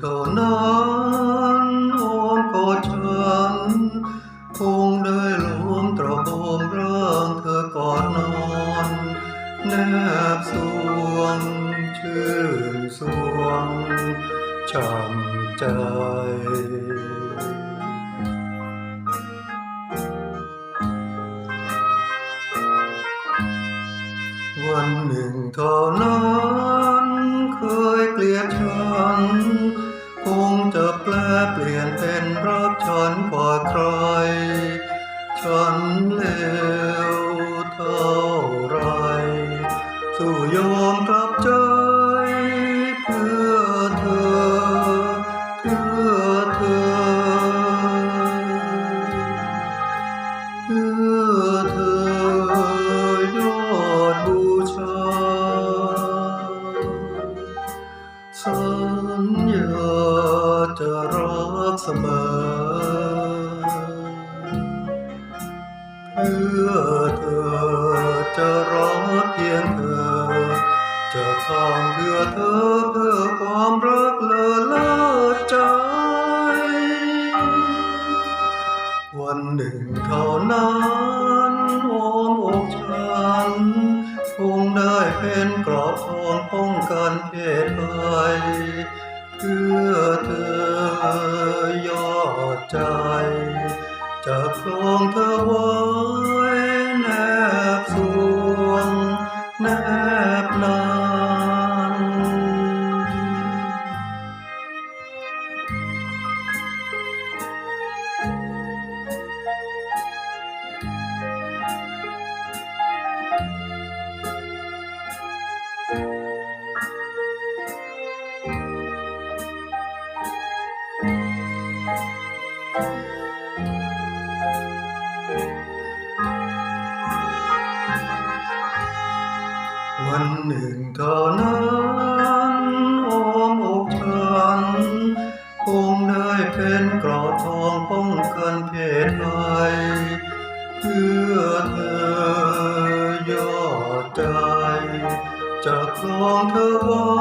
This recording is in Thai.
เท่านั้นโอมกอดฉัน คงได้ลมตระโอมร่างเธอก่อนนอนแนบสวงชื่นสวงช้ำใจวันหนึ่งเท่านั้น จะแปลเปลี่ยนเป็นรักฉันกว่าใครฉันเล มอ เพื่อเธอจะรักเพียงเธอ จะทำเพื่อเธอเพื่อความรักเลอเลิศใจ วันหนึ่งเท่านั้นโอมอกฉันคงได้เป็นกรอบทองป้องกันเพศภัยเพื่อเธอ ใจ จะครองเธอไว้ วันหนึ่งเธอนั้นโอมอกฉัน คงได้เป็นกรอบทองป้องกันเพศภัยเพื่อเธอยอดใจจะครองเธอไว้